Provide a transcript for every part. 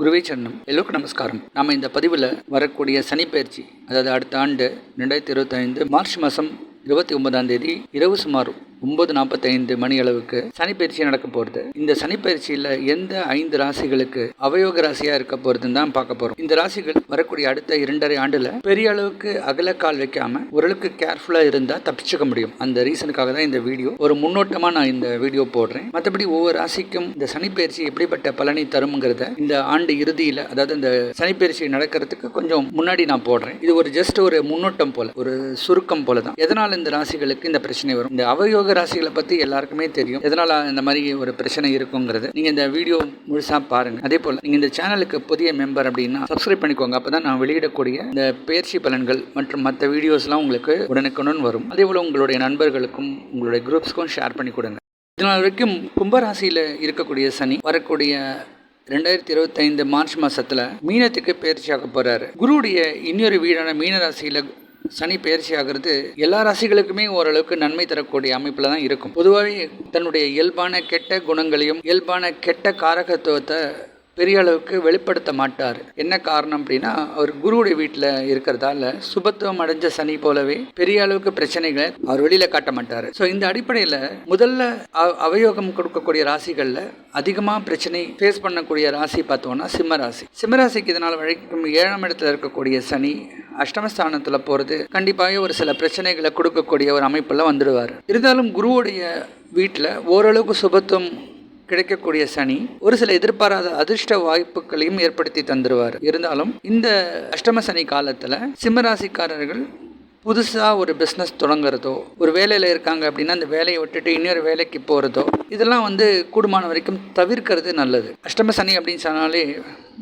குருவே சரணம். எல்லோருக்கும் நமஸ்காரம். நாம இந்த பதிவில் வரக்கூடிய சனிப்பயிற்சி அதாவது அடுத்த ஆண்டு ரெண்டாயிரத்தி இருபத்தைந்து மார்ச் மாதம் இருபத்தி ஒன்பதாம் தேதி இரவு சுமார் ஒன்பது நாற்பத்தைந்து மணி அளவுக்கு சனிப்பயிற்சி நடக்க போகிறது இந்த சனிப்பயிற்சியில் எந்த ஐந்து ராசிகளுக்கு அவயோக ராசியாக இருக்க போகிறதுன்னு தான் பார்க்க போகிறோம் இந்த ராசிகள் வரக்கூடிய அடுத்த இரண்டரை ஆண்டில் பெரிய அளவுக்கு அகலக்கால் வைக்காம ஓரளவுக்கு கேர்ஃபுல்லாக இருந்தால் தப்பிச்சுக்க முடியும். அந்த ரீசனுக்காக தான் இந்த வீடியோ. ஒரு முன்னோட்டமாக நான் இந்த வீடியோ போடுறேன். மற்றபடி ஒவ்வொரு ராசிக்கும் இந்த சனிப்பயிற்சி எப்படிப்பட்ட பலனை தரும்ங்கிறத இந்த ஆண்டு இறுதியில் அதாவது இந்த சனிப்பயிற்சி நடக்கிறதுக்கு கொஞ்சம் முன்னாடி நான் போடுறேன். இது ஒரு ஜஸ்ட் ஒரு முன்னோட்டம் போல ஒரு சுருக்கம் போல தான் எதனால் இந்த ராசிகளுக்கு இந்த பிரச்சனை வரும்? இந்த அவயோக ராசிகளை பற்றி எல்லாருக்குமே தெரியும். எதனால் இந்த மாதிரி ஒரு பிரச்சனை இருக்குங்கிறது நீங்கள் இந்த வீடியோ முழுசாக பாருங்கள் அதே போல் நீங்கள் இந்த சேனலுக்கு புதிய மெம்பர் அப்படின்னா சப்ஸ்கிரைப் பண்ணிக்கோங்க. அப்போ தான் நான் வெளியிடக்கூடிய இந்த பயிற்சி பலன்கள் மற்றும் மற்ற வீடியோஸ்லாம் உங்களுக்கு உடனுக்குடன் வரும். அதே போல் உங்களுடைய நண்பர்களுக்கும் உங்களுடைய குரூப்ஸ்க்கும் ஷேர் பண்ணி கொடுங்க. இதனால் வரைக்கும் கும்பராசியில் இருக்கக்கூடிய சனி வரக்கூடிய ரெண்டாயிரத்தி இருபத்தைந்து மார்ச் மாதத்தில் மீனத்துக்கு பயிற்சியாக போகிறாரு குருவுடைய இன்னொரு வீடான மீன ராசியில் சனி பயிற்சி ஆகிறது எல்லா ராசிகளுக்குமே ஓரளவுக்கு நன்மை தரக்கூடிய அமைப்பில் தான் இருக்கும். பொதுவாகவே தன்னுடைய இயல்பான கெட்ட குணங்களையும் இயல்பான கெட்ட காரகத்துவத்தை பெரிய அளவுக்கு வெளிப்படுத்த மாட்டார். என்ன காரணம் அப்படின்னா அவர் குருவுடைய வீட்டில் இருக்கிறதால சுபத்துவம் அடைஞ்ச சனி போலவே பெரிய அளவுக்கு பிரச்சனைகளை அவர் வெளியில் காட்ட மாட்டார். ஸோ இந்த அடிப்படையில் முதல்ல அவயோகம் கொடுக்கக்கூடிய ராசிகளில் அதிகமாக பிரச்சனை ஃபேஸ் பண்ணக்கூடிய ராசி பார்த்தோம்னா சிம்மராசி சிம்மராசிக்கு இதனால் வரைக்கும் ஏழாம் இடத்துல இருக்கக்கூடிய சனி அஷ்டமஸ்தானத்தில் போகிறது கண்டிப்பாக ஒரு சில பிரச்சனைகளை கொடுக்கக்கூடிய ஒரு அமைப்பில் வந்துடுவார். இருந்தாலும் குருவுடைய வீட்டில் ஓரளவுக்கு சுபத்துவம் கிடைக்கக்கூடிய சனி ஒரு சில எதிர்பாராத அதிர்ஷ்ட வாய்ப்புகளையும் ஏற்படுத்தி தந்துடுவார் இருந்தாலும் இந்த அஷ்டம சனி காலத்தில் சிம்மராசிக்காரர்கள் புதுசாக ஒரு பிஸ்னஸ் தொடங்குறதோ ஒரு வேலையில் இருக்காங்க அப்படின்னா அந்த வேலையை விட்டுட்டு இன்னொரு வேலைக்கு போகிறதோ இதெல்லாம் வந்து கூடுமான வரைக்கும் தவிர்க்கிறது நல்லது. அஷ்டம சனி அப்படின்னு சொன்னாலே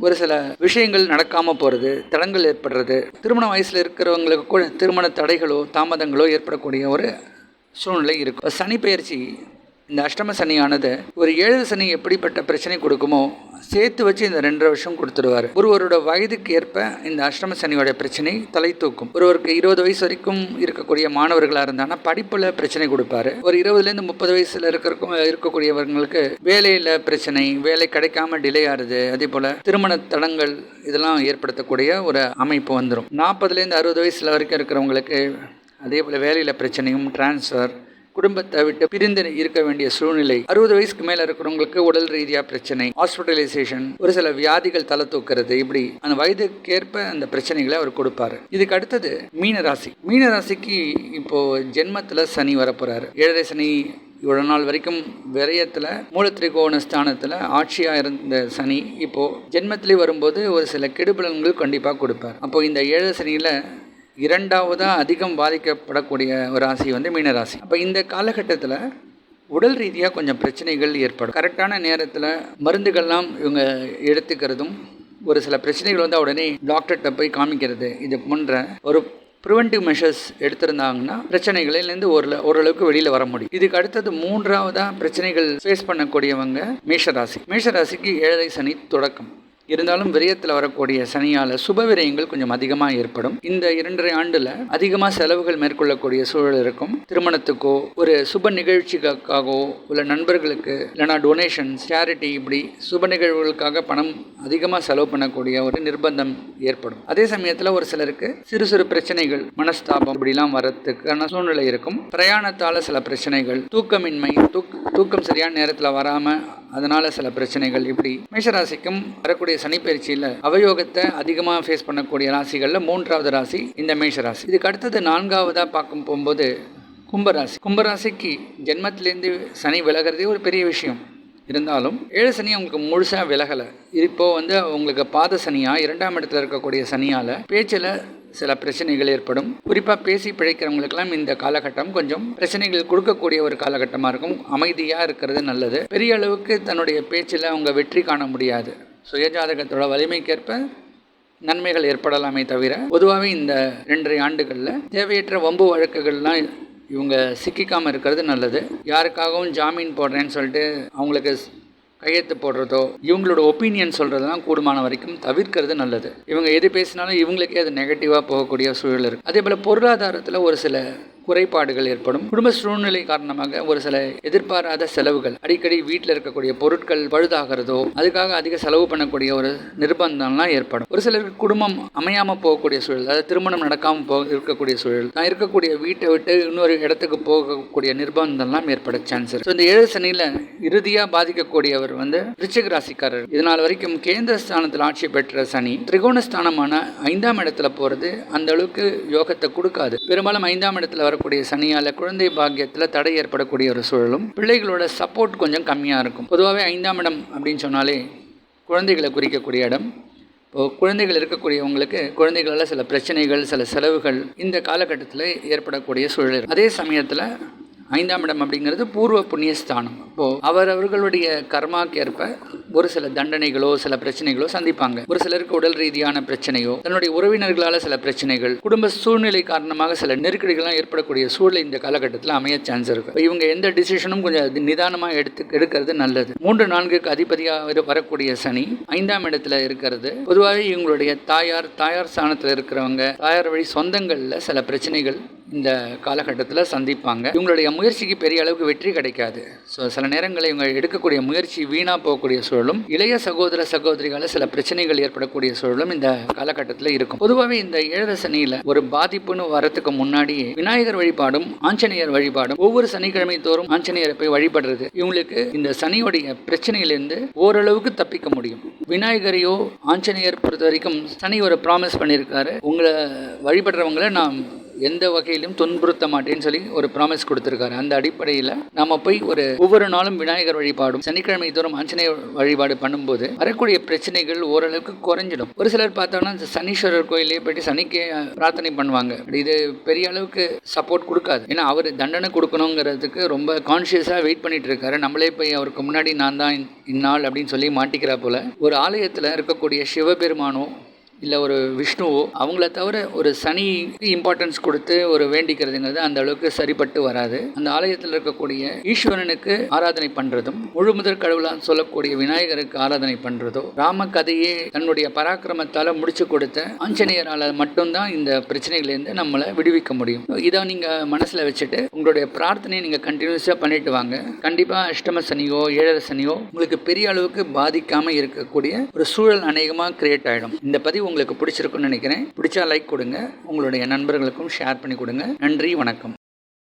ஒரு சில விஷயங்கள் நடக்காமல் போகிறது தடங்கள் ஏற்படுறது திருமண வயசில் இருக்கிறவங்களுக்கு கூட திருமண தடைகளோ தாமதங்களோ ஏற்படக்கூடிய ஒரு சூழ்நிலை இருக்கும். சனி பயிற்சி இந்த அஷ்டம சனியானது ஒரு ஏழு சனி எப்படிப்பட்ட பிரச்சனை கொடுக்குமோ சேர்த்து வச்சு இந்த ரெண்டரை வருஷம் கொடுத்துடுவார். ஒருவரோட வயதுக்கு ஏற்ப இந்த அஷ்டம சனியோட பிரச்சனை தலை தூக்கும். ஒருவருக்கு இருபது வயசு வரைக்கும் இருக்கக்கூடிய மாணவர்களாக இருந்தாங்கன்னா படிப்பில் பிரச்சனை கொடுப்பாரு. ஒரு இருபதுலேருந்து முப்பது வயசில் இருக்கிறக்கும் இருக்கக்கூடியவங்களுக்கு வேலையில் பிரச்சனை வேலை கிடைக்காம டிலே ஆகுது அதே போல் திருமண தடங்கள் இதெல்லாம் ஏற்படுத்தக்கூடிய ஒரு அமைப்பு வந்துடும் நாற்பதுலேருந்து அறுபது வயசில் வரைக்கும் இருக்கிறவங்களுக்கு அதே போல் வேலையில் பிரச்சனையும் டிரான்ஸ்ஃபர் குடும்பத்தை விட்டு பிரிந்து இருக்க வேண்டிய சூழ்நிலை. அறுபது வயசுக்கு மேல இருக்கிறவங்களுக்கு உடல் ரீதியா பிரச்சனை ஹாஸ்பிட்டலைசேஷன் ஒரு சில வியாதிகள் தலை தூக்குறது இப்படி அந்த வயதுக்கேற்ப அந்த பிரச்சனைகளை அவர் கொடுப்பாரு. இதுக்கு அடுத்தது மீன ராசி மீன ராசிக்கு இப்போ ஜென்மத்துல சனி வரப்போறாரு. ஏழரை சனி இவ்வளோ நாள் வரைக்கும் விரயத்தில் மூலத்திரிகோண ஸ்தானத்தில் ஆட்சியாக இருந்த சனி இப்போது ஜென்மத்திலே வரும்போது ஒரு சில கெடுபலன்கள் கண்டிப்பாக கொடுப்பார். அப்போ இந்த ஏழு சனியில் இரண்டாவதாக அதிகம் பாதிக்கப்படக்கூடிய ஒரு ராசி வந்து மீனராசி. அப்போ இந்த காலகட்டத்தில் உடல் ரீதியாக கொஞ்சம் பிரச்சனைகள் ஏற்படும். கரெக்டான நேரத்தில் மருந்துகள்லாம் இவங்க எடுத்துக்கிறதும் ஒரு சில பிரச்சனைகள் வந்து உடனே டாக்டர்கிட்ட போய் காமிக்கிறது. இது போன்ற ஒரு ப்ரிவென்டிவ் மெஷர்ஸ் எடுத்திருந்தாங்கன்னா பிரச்சனைகளிலேருந்து ஒரு ஓரளவுக்கு வெளியில் வர முடியும். இதுக்கு அடுத்தது மூன்றாவதாக பிரச்சனைகள் ஃபேஸ் பண்ணக்கூடியவங்க மேஷராசி. மேஷராசிக்கு ஏழரை சனி தொடக்கம். இருந்தாலும் விரயத்தில் வரக்கூடிய சனியால் சுப விரயங்கள் கொஞ்சம் அதிகமாக ஏற்படும். இந்த இரண்டரை ஆண்டில் அதிகமாக செலவுகள் மேற்கொள்ளக்கூடிய சூழல் இருக்கும். திருமணத்துக்கோ ஒரு சுப நிகழ்ச்சிக்காகவோ உள்ள நண்பர்களுக்கு இல்லைனா டொனேஷன் சேரிட்டி இப்படி சுப நிகழ்வுகளுக்காக பணம் அதிகமாக செலவு பண்ணக்கூடிய ஒரு நிர்பந்தம் ஏற்படும். அதே சமயத்தில் ஒரு சிலருக்கு சிறு சிறு பிரச்சனைகள் மனஸ்தாபம் இப்படிலாம் வரத்துக்கான சூழ்நிலை இருக்கும். பிரயாணத்தால் சில பிரச்சனைகள் தூக்கமின்மை தூக்க தூக்கம் சரியான நேரத்தில் வராமல் அதனால சில பிரச்சனைகள் இப்படி. மேஷராசிக்கும் வரக்கூடிய சனிப்பயிற்சியில் அவயோகத்தை அதிகமாக ஃபேஸ் பண்ணக்கூடிய ராசிகளில் மூன்றாவது ராசி இந்த மேஷராசி. இதுக்கு அடுத்தது நான்காவதாக பார்க்கும் போகும்போது கும்பராசி. கும்பராசிக்கு ஜென்மத்திலேருந்து சனி விலகிறதே ஒரு பெரிய விஷயம். இருந்தாலும் ஏழு சனி அவங்களுக்கு முழுசாக விலகலை. இப்போ வந்து அவங்களுக்கு பாத சனியாக இரண்டாம் இடத்துல இருக்கக்கூடிய சனியால் பேச்சில் சில பிரச்சனைகள் ஏற்படும். குறிப்பாக பேசி பிழைக்கிறவங்களுக்கெல்லாம் இந்த காலகட்டம் கொஞ்சம் பிரச்சனைகள் கொடுக்கக்கூடிய ஒரு காலகட்டமாக இருக்கும். அமைதியாக இருக்கிறது நல்லது. பெரிய அளவுக்கு தன்னுடைய பேச்சில் அவங்க வெற்றி காண முடியாது. சுயஜாதகத்தோட வலிமைக்கேற்ப நன்மைகள் ஏற்படலாமே தவிர பொதுவாகவே இந்த ரெண்டரை ஆண்டுகளில் தேவையற்ற வம்பு வழக்குகள்லாம் இவங்க சிக்கிக்காமல் இருக்கிறது நல்லது. யாருக்காகவும் ஜாமீன் போடுறேன்னு சொல்லிட்டு அவங்களுக்கு கையெழுத்து போடுறதோ இவங்களோட ஒப்பீனியன் சொல்கிறதெல்லாம் கூடுமான வரைக்கும் தவிர்க்கிறது நல்லது. இவங்க எது பேசினாலும் இவங்களுக்கே அது நெகட்டிவாக போகக்கூடிய சூழல் இருக்குது அதே போல் பொருளாதாரத்தில் ஒரு சில குறைபாடுகள் ஏற்படும். குடும்ப சூழ்நிலை காரணமாக ஒரு சில எதிர்பாராத செலவுகள் அடிக்கடி வீட்டில் இருக்கக்கூடிய பொருட்கள் பழுதாகிறதோ அதுக்காக அதிக செலவு பண்ணக்கூடிய ஒரு நிர்பந்தம்லாம் ஏற்படும். ஒரு சிலருக்கு குடும்பம் அமையாம போகக்கூடிய சூழல் அதாவது திருமணம் நடக்காம போ இருக்கக்கூடிய சூழல் தான் இருக்கக்கூடிய வீட்டை விட்டு இன்னொரு இடத்துக்கு போகக்கூடிய நிர்பந்தம்லாம் ஏற்பட சான்ஸ் இருக்கு. இந்த ஏழு சனியில இறுதியா பாதிக்கக்கூடியவர் வந்து ரிச்சிக ராசிக்காரர். இதனால் வரைக்கும் கேந்திர ஸ்தானத்தில் ஆட்சி பெற்ற சனி திரிகோண ஸ்தானமான ஐந்தாம் இடத்துல போறது அந்த அளவுக்கு யோகத்தை கொடுக்காது. பெரும்பாலும் ஐந்தாம் இடத்துல வர வரக்கூடிய சனியால குழந்தை பாக்கியத்தில் தடை ஏற்படக்கூடிய ஒரு சூழலும் பிள்ளைகளோட சப்போர்ட் கொஞ்சம் கம்மியாக இருக்கும். பொதுவாகவே ஐந்தாம் இடம் அப்படின்னு சொன்னாலே குழந்தைகளை குறிக்கக்கூடிய இடம். இப்போது குழந்தைகள் இருக்கக்கூடியவங்களுக்கு குழந்தைகளால் சில பிரச்சனைகள் சில செலவுகள் இந்த காலகட்டத்தில் ஏற்படக்கூடிய சூழல் அதே சமயத்தில் ஐந்தாம் இடம் அப்படிங்கிறது பூர்வ புண்ணிய ஸ்தானம் அப்போது அவர் அவர்களுடைய கர்மாக்கேற்ப ஒரு சில தண்டனைகளோ சில பிரச்சனைகளோ சந்திப்பாங்க. ஒரு சிலருக்கு உடல் ரீதியான பிரச்சனையோ தன்னுடைய உறவினர்களால் சில பிரச்சனைகள் குடும்ப சூழ்நிலை காரணமாக சில நெருக்கடிகள்லாம் ஏற்படக்கூடிய சூழல் இந்த காலகட்டத்தில் அமைய சான்ஸ் இருக்கு. இவங்க எந்த டிசிஷனும் கொஞ்சம் நிதானமாக எடுத்து எடுக்கிறது நல்லது. மூன்று நான்குக்கு அதிபதியாக வரக்கூடிய சனி ஐந்தாம் இடத்துல இருக்கிறது. பொதுவாக இவங்களுடைய தாயார் தாயார் ஸ்தானத்தில் இருக்கிறவங்க தாயார் வழி சொந்தங்களில் சில பிரச்சனைகள் இந்த காலகட்டத்தில் சந்திப்பாங்க. இவங்களுடைய முயற்சிக்கு பெரிய அளவுக்கு வெற்றி கிடைக்காது. ஸோ சில நேரங்களில் இவங்க எடுக்கக்கூடிய முயற்சி வீணாக போகக்கூடிய சூழலும் இளைய சகோதர சகோதரிகளால் சில பிரச்சனைகள் ஏற்படக்கூடிய சூழலும் இந்த காலகட்டத்தில் இருக்கும். பொதுவாகவே இந்த ஏழரை சனியில் ஒரு பாதிப்புன்னு வரத்துக்கு முன்னாடியே விநாயகர் வழிபாடும் ஆஞ்சநேயர் வழிபாடும் ஒவ்வொரு சனிக்கிழமை தோறும் ஆஞ்சநேயரை போய் வழிபடுறது இவங்களுக்கு இந்த சனியுடைய பிரச்சனையிலிருந்து ஓரளவுக்கு தப்பிக்க முடியும். விநாயகரையோ ஆஞ்சநேயர் பொறுத்த வரைக்கும் சனி ஒரு ப்ராமிஸ் பண்ணியிருக்காரு உங்களை வழிபடுறவங்களை நான் எந்த வகையிலும் துன்புறுத்த மாட்டேன்னு சொல்லி ஒரு ப்ராமிஸ் கொடுத்துருக்காரு. அந்த அடிப்படையில் நம்ம போய் ஒரு ஒவ்வொரு நாளும் விநாயகர் வழிபாடும் சனிக்கிழமை தோறும் ஆஞ்சநேயர் வழிபாடு பண்ணும்போது வரக்கூடிய பிரச்சனைகள் ஓரளவுக்கு குறைஞ்சிடும். ஒரு சிலர் பார்த்தோம்னா இந்த சனீஸ்வரர் கோயிலே போயிட்டு சனிக்கு பிரார்த்தனை பண்ணுவாங்க. இது பெரிய அளவுக்கு சப்போர்ட் கொடுக்காது. ஏன்னா அவர் தண்டனை கொடுக்கணுங்கிறதுக்கு ரொம்ப கான்ஷியஸாக வெயிட் பண்ணிட்டு இருக்காரு. நம்மளே போய் அவருக்கு முன்னாடி நான் தான் இந்நாள் அப்படின்னு சொல்லி மாட்டிக்கிறா போல ஒரு ஆலயத்தில் இருக்கக்கூடிய சிவபெருமானோ இல்லை ஒரு விஷ்ணுவோ அவங்கள தவிர ஒரு சனிக்கு இம்பார்ட்டன்ஸ் கொடுத்து ஒரு வேண்டிக்கிறதுங்கிறது அந்த அளவுக்கு சரிப்பட்டு வராது. அந்த ஆலயத்தில் இருக்கக்கூடிய ஈஸ்வரனுக்கு ஆராதனை பண்ணுறதும் முழு முதற் கடவுளான் சொல்லக்கூடிய விநாயகருக்கு ஆராதனை பண்ணுறதோ ராம கதையே தன்னுடைய பராக்கிரமத்தால் முடிச்சு கொடுத்த ஆஞ்சநேயரால் மட்டும்தான் இந்த பிரச்சனைகள்லேருந்து நம்மளை விடுவிக்க முடியும். இதை நீங்கள் மனசில் வச்சுட்டு உங்களுடைய பிரார்த்தனையை நீங்கள் கண்டினியூஸாக பண்ணிட்டு வாங்க. கண்டிப்பாக அஷ்டம சனியோ ஏழரை சனியோ உங்களுக்கு பெரிய அளவுக்கு பாதிக்காமல் இருக்கக்கூடிய ஒரு சூழல் அநேகமாக கிரியேட் ஆகிடும் இந்த பதிவு உங்களுக்கு பிடிச்சிருக்குன்னு நினைக்கிறேன். பிடிச்சா லைக் கொடுங்க. உங்களுடைய நண்பர்களுக்கும் ஷேர் பண்ணி கொடுங்க. நன்றி வணக்கம்.